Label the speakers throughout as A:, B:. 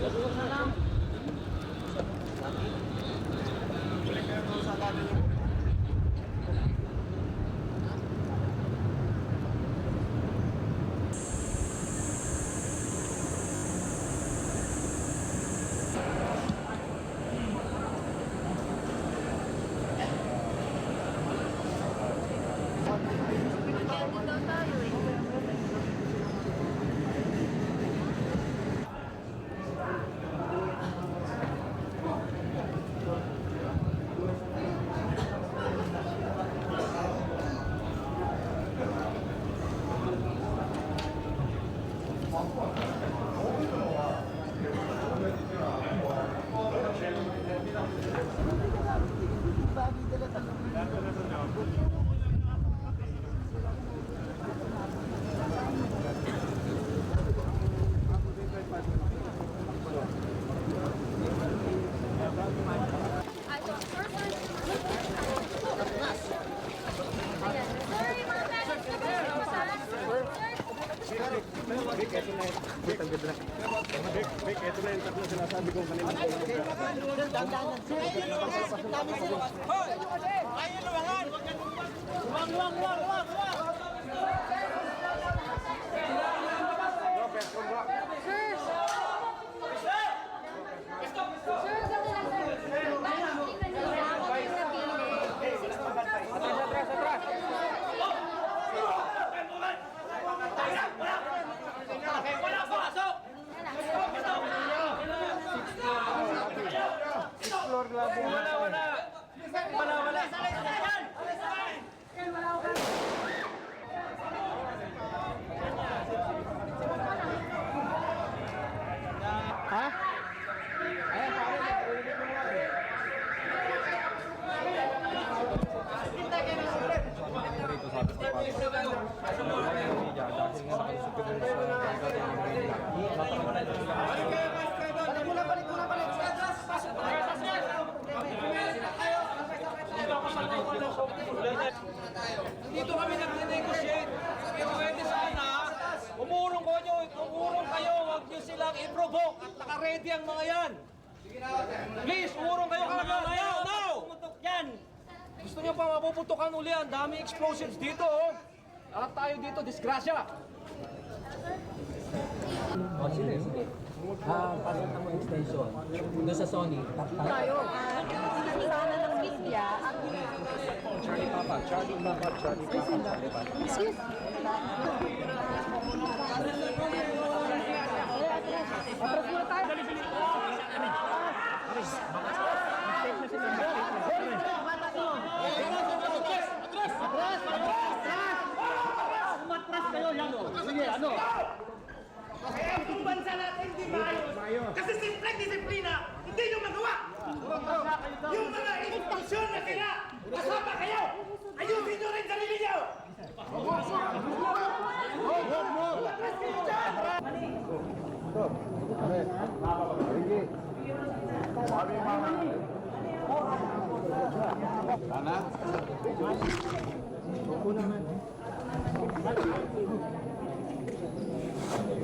A: Gracias. Ito na yung tatlo sinasabi ko kanina.
B: Dito kami nag-negotiate. Kung pwede sana, umurong ko nyo, umurong kayo, huwag nyo silang i-provoke at naka-ready ang mga yan. Please, umurong kayo kagad. Now, now! yan. Gusto nyo pa mapuputukan uli, ang dami explosives dito, oh. Lahat tayo dito, disgrasya.
C: Ah, pasok na mo extension. Doon sa Sony, takpan.
D: tayo. Sana ng media ang
A: Charlie Papa, Charlie Papa, Charlie Papa, Charlie Papa.
D: Excuse. Atras
E: Kung bansa natin hindi maayos. Kasi simple disiplina, hindi nyo magawa. Yung mga institusyon na sila, kasama kayo. Ayusin nyo rin sarili nyo.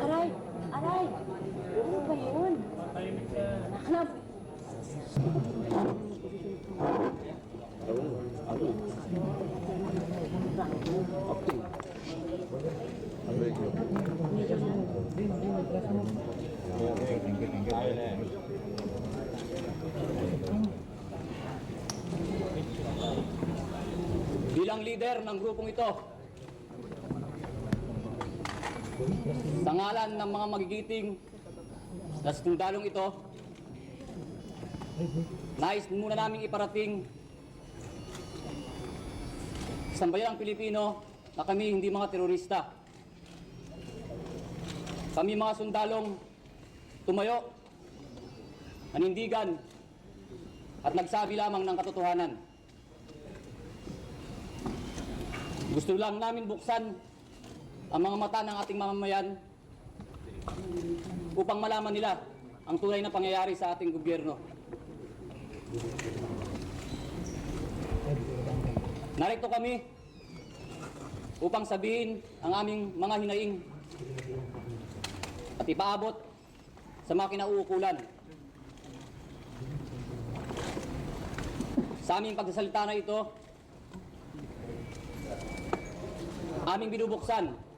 D: Aray! Aray! Ano ba yun? Hanap!
F: bilang leader ng grupong ito. Sa ngalan ng mga magigiting na sundalong ito, nais muna naming iparating sa bayang Pilipino na kami hindi mga terorista. Kami mga sundalong tumayo, nanindigan, at nagsabi lamang ng katotohanan. Gusto lang namin buksan ang mga mata ng ating mamamayan upang malaman nila ang tunay na pangyayari sa ating gobyerno. Narito kami upang sabihin ang aming mga hinaing at ipaabot sa mga kinauukulan. Sa aming pagsasalita na ito, aming binubuksan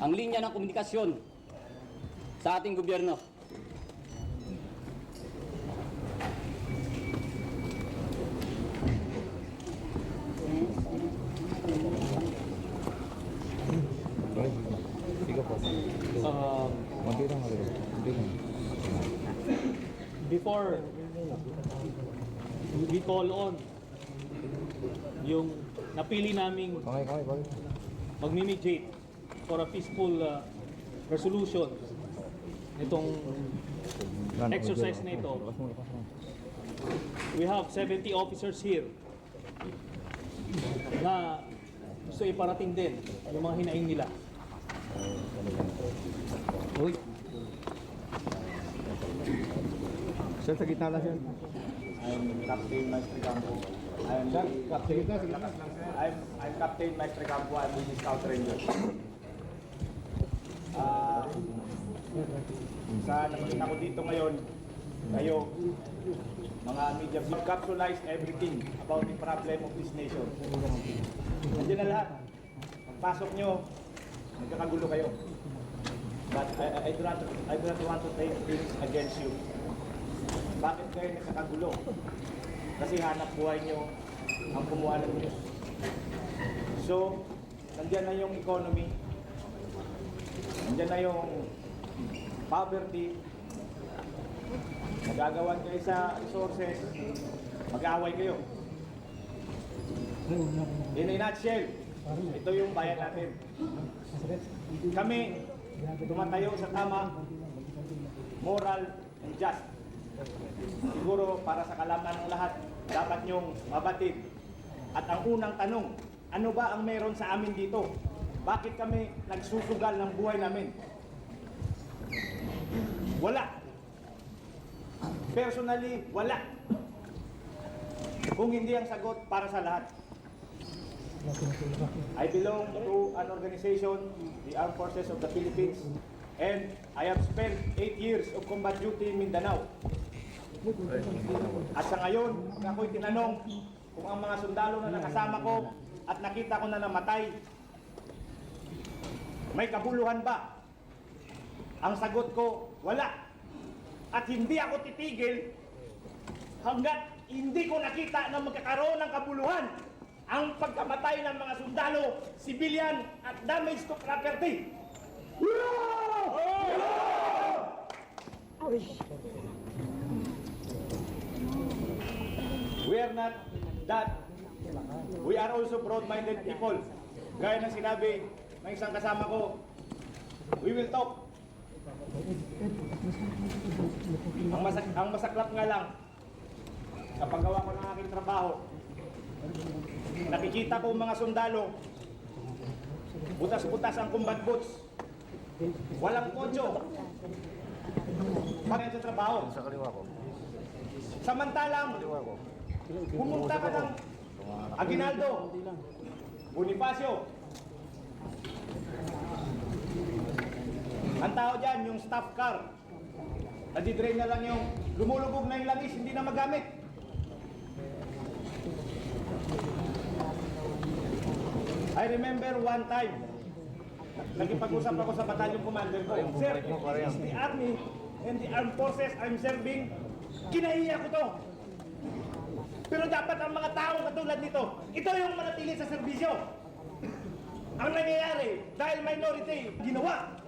F: ang linya ng komunikasyon sa ating gobyerno.
G: before we call on yung napili naming mag-mediate for a peaceful uh, resolution nitong exercise na ito. We have 70 officers here na gusto iparating din yung mga hinaing nila.
F: Uy,
A: Sir, sa gitna lang, sir.
H: I'm Captain Maestro Campo. I'm
A: Sir, gitna.
H: I'm I'm Captain Maestro Campo. I'm the Scout Rangers. Uh, Sa nakikita ko dito ngayon, kayo, mga media, you capsulize everything about the problem of this nation. Nandiyan na lahat. Pagpasok nyo, nagkakagulo kayo. But I, I, do not, I do not want to take things against you. Bakit kayo nagkakagulo? Kasi hanap buhay nyo ang kumuha ng news. So, nandiyan na yung economy, nandiyan na yung poverty, nagagawan kayo sa resources, mag-aaway kayo. In a nutshell, ito yung bayan natin. Kami, tumatayo sa tama, moral, and just. Siguro para sa kalaman ng lahat, dapat nyong mabatid. At ang unang tanong, ano ba ang meron sa amin dito? Bakit kami nagsusugal ng buhay namin? Wala. Personally, wala. Kung hindi ang sagot para sa lahat. I belong to an organization, the Armed Forces of the Philippines, and I have spent 8 years of combat duty in Mindanao. At sa ngayon, ako'y tinanong kung ang mga sundalo na nakasama ko at nakita ko na namatay, may kabuluhan ba? Ang sagot ko, wala. At hindi ako titigil hanggat hindi ko nakita na magkakaroon ng kabuluhan ang pagkamatay ng mga sundalo, civilian at damage to property. We are not that. We are also broad-minded people. Gaya ng sinabi ng isang kasama ko, we will talk. Ang, masak ang masaklap nga lang, sa paggawa ko ng aking trabaho, nakikita ko mga sundalo, butas-butas ang combat boots, walang poncho, Bakit sa trabaho? Sa kaliwa ko. Samantalang, pumunta ka ng Aguinaldo, Bonifacio. Ang tao dyan, yung staff car. Nadidrain na lang yung lumulubog na yung langis, hindi na magamit. I remember one time, nagipag-usap ako sa battalion commander ko. Sir, this is the army and the armed forces I'm serving. Kinahiya ko to. Pero dapat ang mga tao katulad nito, ito yung manatili sa serbisyo. Ang nangyayari, dahil minority, ginawa.